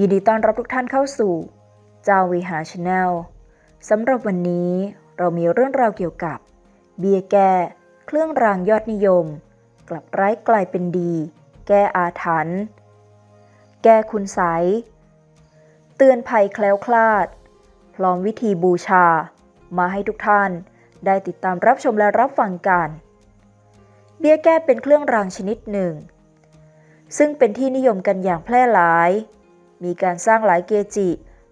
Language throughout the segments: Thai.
ยินดีต้อนรับทุกท่านเข้าสู่เจ้าวิหารชาแนลสำหรับวันนี้เรามีเรื่องราวเกี่ยวกับ เบียร์แก้เครื่องรางยอดนิยม กลับร้ายกลายเป็นดี แก้อาถรรพ์แก้คุณไสเตือนภัยแคล้วคลาด พร้อมวิธีบูชา มาให้ทุกท่านได้ติดตามรับชมและรับฟังกัน เบี้ยแก้เป็นเครื่องรางชนิดหนึ่ง ซึ่งเป็นที่นิยมกันอย่างแพร่หลาย มีการสร้างหลายเกจิ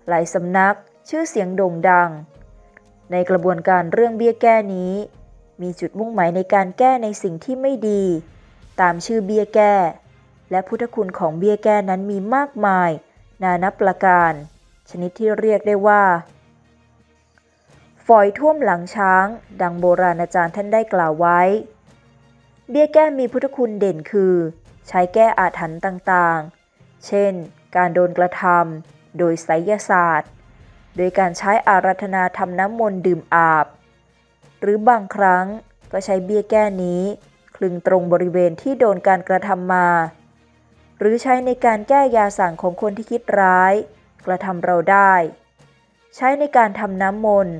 หลายสำนัก ชื่อเสียงโด่งดัง ในกระบวนการเรื่องเบี้ยแก้นี้ มีจุดมุ่งหมายในการแก้ในสิ่งที่ไม่ดี ตามชื่อเบี้ยแก้ และพุทธคุณของเบี้ยแก้นั้นมีมากมาย นานับประการ ชนิดที่เรียกได้ว่า ฝอยท่วมหลังช้าง ดังโบราณอาจารย์ท่านได้กล่าวไว้ เบี้ยแก้มีพุทธคุณเด่นคือ ใช้แก้อาถรรพ์ต่างๆ เช่น การโดนกระทำโดยไสยศาสตร์ โดยการใช้อารัธนาทำน้ำมนต์ดื่มอาบ หรือบางครั้งก็ใช้เบี้ยแก้นี้ คลึงตรงบริเวณที่โดนการกระทำมา หรือใช้ในการแก้ยาสั่งของคนที่คิดร้าย กระทำเราได้ ใช้ในการทำน้ำมนต์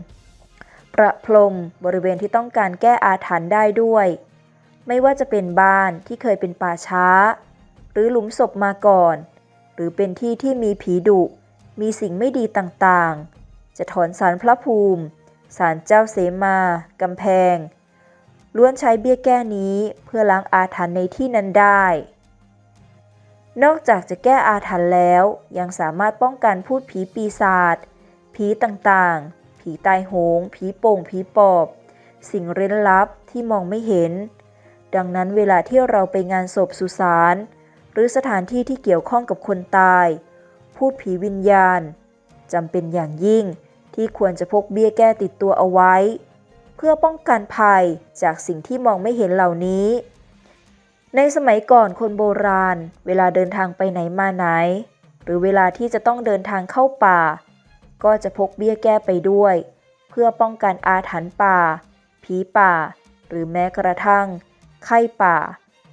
ประพรมบริเวณที่ต้องการแก้อาถรรพ์ได้ด้วย ไม่ว่าจะเป็นบ้านที่เคยเป็นป่าช้า หรือหลุมศพมาก่อน หรือเป็นที่ที่มีผีดุ มีสิ่งไม่ดีต่างๆ จะถอนสารพระภูมิ สารเจ้าเสมากำแพง ล้วนใช้เบี้ยแก้นี้เพื่อล้างอาถรรพ์ในที่นั้นได้ นอกจากจะแก้อาถรรพ์แล้ว ยังสามารถป้องกันพูดผีปีศาจ ผีต่างๆ ผีตายโหง ผีโป่ง ผีปอบ สิ่งเร้นลับที่มองไม่เห็นดังนั้นเวลาที่เราไปงานศพสุสาน หรือสถานที่ที่เกี่ยวข้องกับคนตาย พูดผีวิญญาณจำเป็นอย่างยิ่งที่ควรจะพกเบี้ยแก้ติดตัวเอาไว้ เพื่อป้องกันภัยจากสิ่งที่มองไม่เห็นเหล่านี้ ในสมัยก่อนคนโบราณ เวลาเดินทางไปไหนมาไหน หรือเวลาที่จะต้องเดินทางเข้าป่า ก็จะพกเบี้ยแก้ไปด้วย เพื่อป้องกันอาถรรพ์ป่า ผีป่า หรือแม้กระทั่ง ไข้ป่า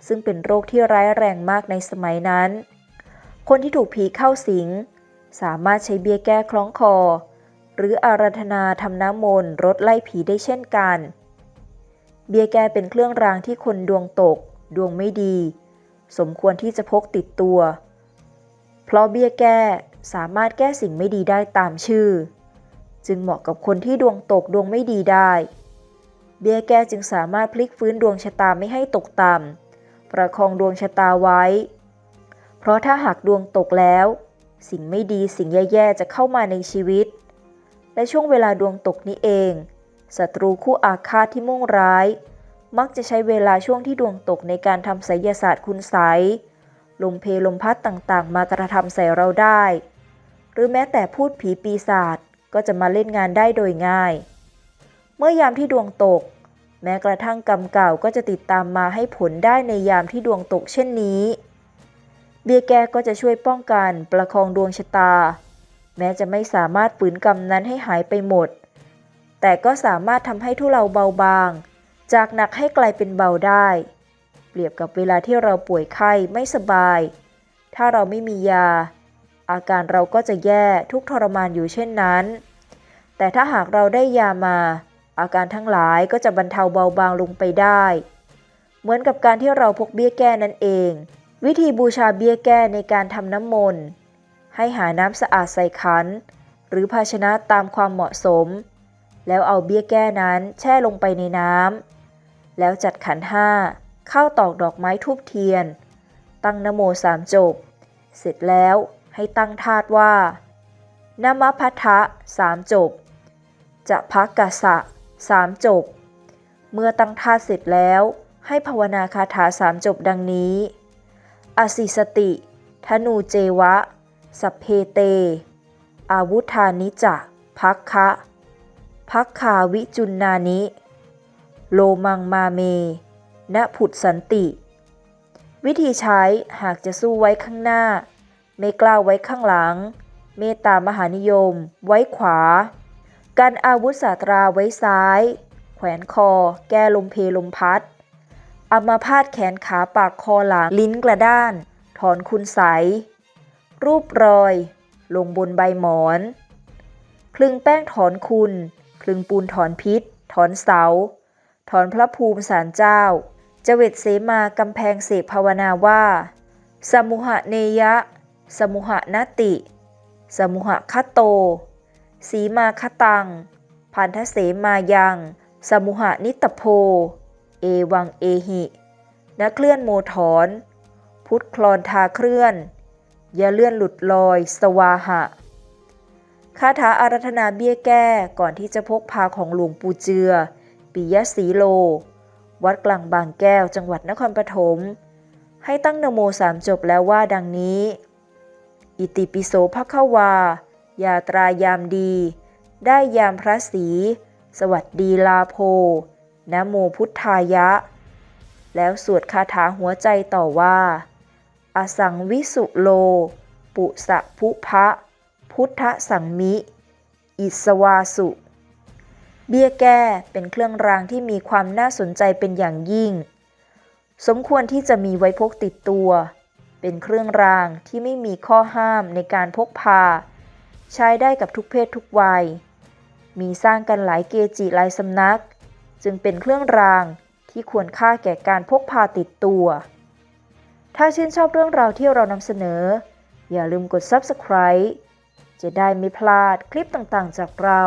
ซึ่งเป็นโรคที่ร้ายแรงมากในสมัยนั้น คนที่ถูกผีเข้าสิง สามารถใช้เบี้ยแก้คล้องคอ หรืออาราธนาทำน้ำมนต์รดไล่ผีได้เช่นกัน เบี้ยแก้เป็นเครื่องรางที่คนดวงตก ดวงไม่ดี สมควรที่จะพกติดตัว เพราะเบี้ยแก้สามารถแก้สิ่งไม่ดีได้ตามชื่อ จึงเหมาะกับคนที่ดวงตกดวงไม่ดีได้เบี้ยแก้จึงสามารถพลิกฟื้นดวงชะตาไม่ให้ตกต่ำ ประคองดวงชะตาไว้ เพราะถ้าหากดวงตกแล้ว สิ่งไม่ดีสิ่งแย่ๆจะเข้ามาในชีวิต และช่วงเวลาดวงตกนี้เองศัตรูคู่อาฆาตที่มุ่งร้าย มักจะใช้เวลาช่วงที่ดวงตกในการทำไสยศาสตร์คุณไสลมเพลมพัดต่างๆ มากระทำใส่เราได้ หรือแม้แต่พูดผีปีศาจก็จะมาเล่นงานได้โดยง่าย เมื่อยามที่ดวงตก แม้กระทั่งกรรมเก่าก็จะติดตามมาให้ผลได้ในยามที่ดวงตกเช่นนี้ เบี้ยแก้ก็จะช่วยป้องกันประคองดวงชะตา แม้จะไม่สามารถฝืนกรรมนั้นให้หายไปหมด แต่ก็สามารถทำให้ทุเลาเบาบาง จากหนักให้กลายเป็นเบาได้ เปรียบกับเวลาที่เราป่วยไข้ไม่สบาย ถ้าเราไม่มียา อาการเราก็จะแย่ทุกทรมานอยู่เช่นนั้น แต่ถ้าหากเราได้ยามา อาการทั้งหลายก็จะบรรเทาเบาบางลงไปได้ เหมือนกับการที่เราพกเบี้ยแก้นั่นเอง วิธีบูชาเบี้ยแก้ในการทำน้ำมนต์ให้หาน้ำสะอาดใส่ขัน หรือภาชนะตามความเหมาะสม แล้วเอาเบี้ยแก้นั้นแช่ลงไปในน้ำแล้วจัดขันห้าเข้าตอกดอกไม้ทูบเทียน ตั้งนโมสามจบ เสร็จแล้วให้ตั้งธาตุว่านามพัทธะสามจบ จะพักกะสะ สามจบ เมื่อตั้งธาเสร็จแล้วให้ภาวนาคาถาสามจบดังนี้ อสิสติ ธนูเจวะ สัพเพเต อาวุธานิจะพักคะพักขาวิจุนนานิ โลมังมาเม ณผุดสันติ วิธีใช้หากจะสู้ไว้ข้างหน้า ไม่กล้าไว้ข้างหลัง เมตตามหานิยม ไว้ขวา การอาวุธสาตราไว้ซ้าย แขวนคอ แก้ลมเพลมพัดอามาพาดแขนขาปากคอหลังลิ้นกระด้าน ถอนคุณใส รูปรอย ลงบนใบหมอน คลึงแป้งถอนคุณ คลึงปูนถอนพิษ ถอนเสา ถอนพระภูมิสารเจ้าเจเวตเสมากำแพงเสกภาวนาว่า สมุหะเนยะ สมุหะนติ สมุหะคตโต สีมาคตัง พันธเสมายัง สมุหะนิตโพ เอวังเอหินักเคลื่อนโมถอน พุทธคลอนทาเคลื่อน อย่าเลื่อนหลุดลอย สวาหะ คาถาอารัธนาเบี้ยแก้ก่อนที่จะพกพาของหลวงปู่เจือ ปิยศีโล วัดกลางบางแก้วจังหวัดนครปฐม ให้ตั้งนโมสามจบแล้วว่าดังนี้ อิติปิโสภควา ยาตรายามดี ได้ยามพระศรีสวัสดีลาโพนะโมพุทธายะ แล้วสวดคาถาหัวใจต่อว่า อสังวิสุโล ปุสะพุพะ พุทธสังมิ อิสวาสุ เบี้ยแก้เป็นเครื่องรางที่มีความน่าสนใจเป็นอย่างยิ่ง สมควรที่จะมีไว้พกติดตัว เป็นเครื่องรางที่ไม่มีข้อห้ามในการพกพา ใช้ได้กับทุกเพศทุกวัย มีสร้างกันหลายเกจิหลายสำนัก จึงเป็นเครื่องรางที่ควรค่าแก่การพกพาติดตัว ถ้าชื่นชอบเรื่องราวที่เรานำเสนอ อย่าลืมกด Subscribe จะได้ไม่พลาดคลิปต่างๆจากเรา